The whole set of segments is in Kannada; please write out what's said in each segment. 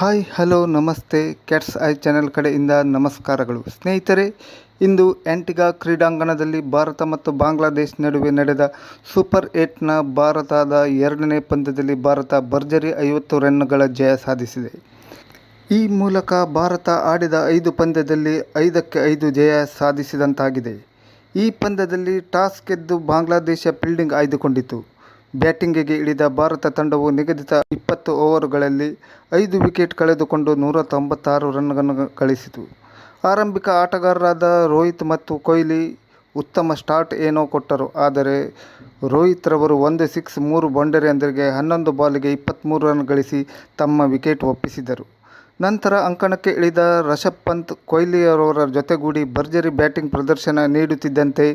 ಹಾಯ್, ಹಲೋ, ನಮಸ್ತೆ. ಕ್ಯಾಟ್ಸ್ ಐ ಚಾನೆಲ್ ಕಡೆಯಿಂದ ನಮಸ್ಕಾರಗಳು. ಸ್ನೇಹಿತರೆ, ಇಂದು ಆಂಟಿಗಾ ಕ್ರೀಡಾಂಗಣದಲ್ಲಿ ಭಾರತ ಮತ್ತು ಬಾಂಗ್ಲಾದೇಶ್ ನಡುವೆ ನಡೆದ ಸೂಪರ್ ಏಟ್ನ ಭಾರತದ ಎರಡನೇ ಪಂದ್ಯದಲ್ಲಿ ಭಾರತ ಭರ್ಜರಿ ಐವತ್ತು ರನ್ಗಳ ಜಯ ಸಾಧಿಸಿದೆ. ಈ ಮೂಲಕ ಭಾರತ ಆಡಿದ ಐದು ಪಂದ್ಯದಲ್ಲಿ ಐದಕ್ಕೆ ಐದು ಜಯ ಸಾಧಿಸಿದಂತಾಗಿದೆ. ಈ ಪಂದ್ಯದಲ್ಲಿ ಟಾಸ್ ಗೆದ್ದು ಬಾಂಗ್ಲಾದೇಶ ಫೀಲ್ಡಿಂಗ್ ಆಯ್ದುಕೊಂಡಿತು ಬ್ಯಾಟಿಂಗಿಗೆ ಇಳಿದ ಭಾರತ ತಂಡವು ನಿಗದಿತ ಇಪ್ಪತ್ತು ಓವರುಗಳಲ್ಲಿ ಐದು ವಿಕೆಟ್ ಕಳೆದುಕೊಂಡು ನೂರ ತೊಂಬತ್ತಾರು ರನ್ಗಳನ್ನು ಗಳಿಸಿತು. ಆರಂಭಿಕ ಆಟಗಾರರಾದ ರೋಹಿತ್ ಮತ್ತು ಕೊಹ್ಲಿ ಉತ್ತಮ ಸ್ಟಾರ್ಟ್ ಏನೋ ಕೊಟ್ಟರು. ಆದರೆ ರೋಹಿತ್ ರವರು ಒಂದು ಸಿಕ್ಸ್, ಮೂರು ಬೌಂಡರಿಯೊಂದಿಗೆ ಹನ್ನೊಂದು ಬಾಲಿಗೆ ಇಪ್ಪತ್ತ್ಮೂರು ರನ್ ಗಳಿಸಿ ತಮ್ಮ ವಿಕೆಟ್ ಒಪ್ಪಿಸಿದರು. ನಂತರ ಅಂಕಣಕ್ಕೆ ಇಳಿದ ರಿಷಭ್ ಪಂತ್ ಕೊಹ್ಲಿಯವರ ಜೊತೆಗೂಡಿ ಭರ್ಜರಿ ಬ್ಯಾಟಿಂಗ್ ಪ್ರದರ್ಶನ ನೀಡುತ್ತಿದ್ದಂತೆ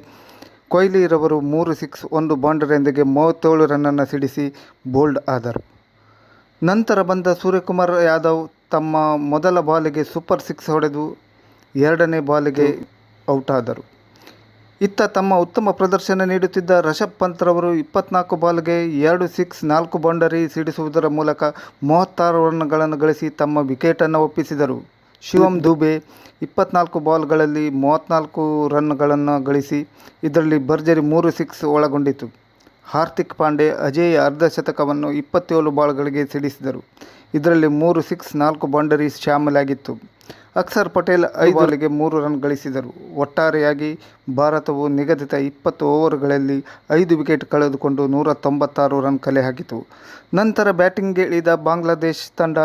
ಕೊಹ್ಲಿರವರು ಮೂರು ಸಿಕ್ಸ್ ಒಂದು ಬೌಂಡರಿಯೊಂದಿಗೆ ಮೂವತ್ತೇಳು ರನ್ನನ್ನು ಸಿಡಿಸಿ ಬೋಲ್ಡ್ ಆದರು. ನಂತರ ಬಂದ ಸೂರ್ಯಕುಮಾರ್ ಯಾದವ್ ತಮ್ಮ ಮೊದಲ ಬಾಲಿಗೆ ಸೂಪರ್ ಸಿಕ್ಸ್ ಹೊಡೆದು ಎರಡನೇ ಬಾಲಿಗೆ ಔಟ್ ಆದರು. ಇತ್ತ ತಮ್ಮ ಉತ್ತಮ ಪ್ರದರ್ಶನ ನೀಡುತ್ತಿದ್ದ ರಿಷಭ್ ಪಂತ್ರವರು ಇಪ್ಪತ್ನಾಲ್ಕು ಬಾಲ್ಗೆ ಎರಡು ಸಿಕ್ಸ್, ನಾಲ್ಕು ಬೌಂಡರಿ ಸಿಡಿಸುವುದರ ಮೂಲಕ ಮೂವತ್ತಾರು ರನ್ಗಳನ್ನು ಗಳಿಸಿ ತಮ್ಮ ವಿಕೆಟನ್ನು ಒಪ್ಪಿಸಿದರು. ಶಿವಮ್ ದುಬೆ ಇಪ್ಪತ್ನಾಲ್ಕು ಬಾಲ್ಗಳಲ್ಲಿ ಮೂವತ್ತ್ನಾಲ್ಕು ರನ್ಗಳನ್ನು ಗಳಿಸಿ ಇದರಲ್ಲಿ ಭರ್ಜರಿ ಮೂರು ಸಿಕ್ಸ್ ಒಳಗೊಂಡಿತು. ಹಾರ್ದಿಕ್ ಪಾಂಡೆ ಅಜೇಯ ಅರ್ಧಶತಕವನ್ನು ಇಪ್ಪತ್ತೇಳು ಬಾಲ್ಗಳಿಗೆ ಸಿಡಿಸಿದರು. ಇದರಲ್ಲಿ ಮೂರು ಸಿಕ್ಸ್ ನಾಲ್ಕು ಬೌಂಡರಿ ಶಾಮಲಾಗಿತ್ತು. ಅಕ್ಷರ್ ಪಟೇಲ್ ಐದು ಬಾಲಿಗೆ ಮೂರು ರನ್ ಗಳಿಸಿದರು. ಒಟ್ಟಾರೆಯಾಗಿ ಭಾರತವು ನಿಗದಿತ ಇಪ್ಪತ್ತು ಓವರ್ಗಳಲ್ಲಿ ಐದು ವಿಕೆಟ್ ಕಳೆದುಕೊಂಡು ನೂರ ತೊಂಬತ್ತಾರು ರನ್ ಕಲೆ ಹಾಕಿತು. ನಂತರ ಬ್ಯಾಟಿಂಗ್ಗೆ ಇಳಿದ ಬಾಂಗ್ಲಾದೇಶ್ ತಂಡ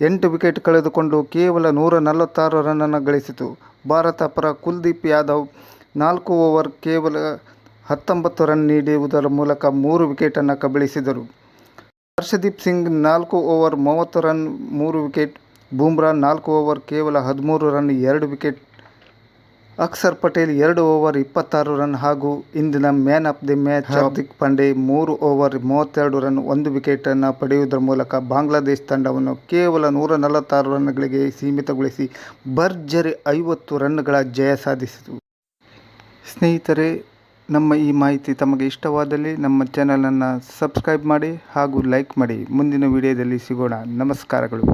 ಎಂಟು ವಿಕೆಟ್ ಕಳೆದುಕೊಂಡು ಕೇವಲ ನೂರ ನಲವತ್ತಾರು ರನ್ನನ್ನು ಗಳಿಸಿತು. ಭಾರತ ಪರ ಕುಲ್ದೀಪ್ ಯಾದವ್ ನಾಲ್ಕು ಓವರ್ ಕೇವಲ ಹತ್ತೊಂಬತ್ತು ರನ್ ನೀಡುವುದರ ಮೂಲಕ ಮೂರು ವಿಕೆಟನ್ನು ಕಬಳಿಸಿದರು. ಹರ್ಷದೀಪ್ ಸಿಂಗ್ ನಾಲ್ಕು ಓವರ್ ಮೂವತ್ತು ರನ್, ಮೂರು ವಿಕೆಟ್. ಬೂಮ್ರಾ ನಾಲ್ಕು ಓವರ್ ಕೇವಲ ಹದಿಮೂರು ರನ್, ಎರಡು ವಿಕೆಟ್. ಅಕ್ಷರ್ ಪಟೇಲ್ ಎರಡು ಓವರ್ ಇಪ್ಪತ್ತಾರು ರನ್ ಹಾಗೂ ಇಂದಿನ man of the match Hardik Pandya ಮೂರು ಓವರ್ ಮೂವತ್ತೆರಡು ರನ್ ಒಂದು ವಿಕೆಟನ್ನು ಪಡೆಯುವುದರ ಮೂಲಕ ಬಾಂಗ್ಲಾದೇಶ ತಂಡವನ್ನು ಕೇವಲ ನೂರ ನಲವತ್ತಾರು ರನ್ಗಳಿಗೆ ಸೀಮಿತಗೊಳಿಸಿ ಭರ್ಜರಿ ಐವತ್ತು ರನ್ಗಳ ಜಯ ಸಾಧಿಸಿತು. ಸ್ನೇಹಿತರೆ ನಮ್ಮ ಈ ಮಾಹಿತಿ ತಮಗೆ ಇಷ್ಟವಾದಲ್ಲಿ ನಮ್ಮ ಚಾನಲನ್ನು ಸಬ್ಸ್ಕ್ರೈಬ್ ಮಾಡಿ ಹಾಗೂ ಲೈಕ್ ಮಾಡಿ. ಮುಂದಿನ ವಿಡಿಯೋದಲ್ಲಿ ಸಿಗೋಣ. ನಮಸ್ಕಾರಗಳು.